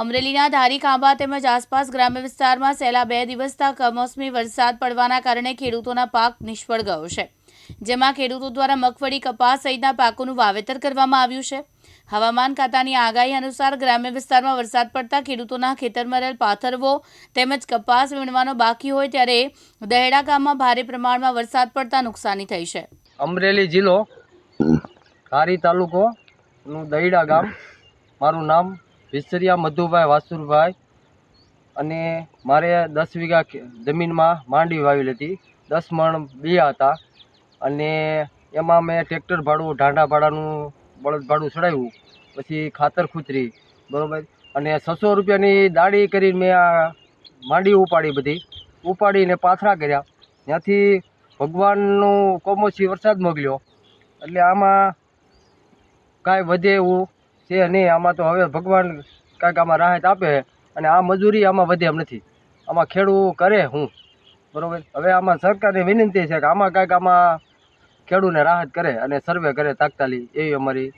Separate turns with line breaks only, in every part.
અમરેલીના ધારી ખાંભા તેમજ આસપાસ ગ્રામ્ય વિસ્તારમાં છેલ્લા બે દિવસથી કમોસમી વરસાદ પડવાના કારણે ખેડૂતોના પાક નિષ્ફળ ગયો છે. જેમાં ખેડૂતો દ્વારા મગફળી, કપાસ સહિતના પાકોનું વાવેતર કરવામાં આવ્યું છે. હવામાન ખાતાની આગાહી અનુસાર ગ્રામ્ય વિસ્તારમાં વરસાદ પડતા ખેડૂતોના ખેતરમાં રહેલ પાથરવો તેમજ કપાસ વીણવાનો બાકી હોય ત્યારે દહેડા ગામમાં ભારે પ્રમાણમાં વરસાદ પડતા નુકસાની થઈ છે.
અમરેલી જિલ્લો ધારી તાલુકો નું દહીડા ગામ. મારું નામ વિસરિયા મધુભાઈ વાસુરભાઈ અને મારે દસ વીઘા જમીનમાં માંડવી વાવેલી હતી. દસ મણ બિયા હતા. અને એમાં મેં ટ્રેક્ટર ભાડું ઢાંડા ભાડાનું બળદ ભાડું ચડાવ્યું. પછી ખાતર ખૂતરી, બરાબર? અને છસો રૂપિયાની દાડી કરીને મેં આ માંડી ઉપાડી બધી. ઉપાડીને પાથરા કર્યા. ત્યાંથી ભગવાનનું કોમોસી વરસાદ મોકલ્યો. એટલે આમાં કાંઈ વધે એવું છે નહીં આમાં તો હવે ભગવાન કાંઈક આમાં રાહત આપે અને આ મજૂરી આમાં વધે એમ નથી. આમાં ખેડૂત કરે હું બરાબર? હવે આમાં સરકારને વિનંતી છે કે આમાં કાંઈક આમાં ખેડૂતને રાહત કરે અને સર્વે કરે તાકતાલી એવી અમારી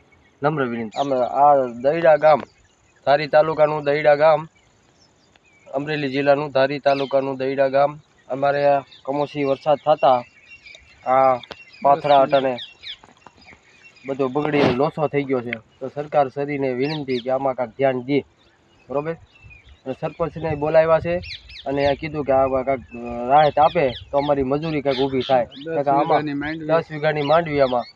નમ્ર વિનંતી. અમે આ દહીડા ગામ ધારી તાલુકાનું દહીડા ગામ અમરેલી જિલ્લાનું ધારી તાલુકાનું દહીડા ગામ અમારે કમોસી વરસાદ થતા આ પાથરા અટાણે બધો બગડીને લોસો થઈ ગયો છે. તો સરકાર શ્રીને વિનંતી કે આમાં કાંઈક ધ્યાન દે. બરાબર? અને સરપંચને બોલાવ્યા છે અને કીધું કે આમાં કાંઈક રાહત આપે તો અમારી મજૂરી કાંઈક ઊભી થાય. આમાં દસ વીઘાની માંડવી આમાં.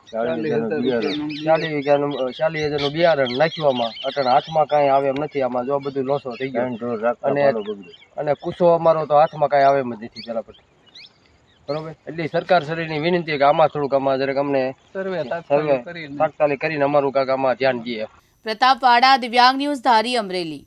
ચાલીસ વીઘાનું ચાલીસ હજારનું બિયારણ નાખ્યું આમાં. અટાણે હાથમાં કાંઈ આવે એમ નથી આમાં. જો બધું લોસો થઈ ગયો. અને અને કુસો અમારો તો હાથમાં કાંઈ આવે એમ જ નથી પેલા પછી. બરોબર? એટલે સરકાર શ્રીની વિનંતી કે આમાં થોડુંક આમાં જરાક અમને સર્વે તાત્કાલિક કરીને અમારું કાંઈક આમાં ધ્યાન દઈએ.
પ્રતાપવાડા દિવ્યાંગ ન્યૂઝ ધારી અમરેલી.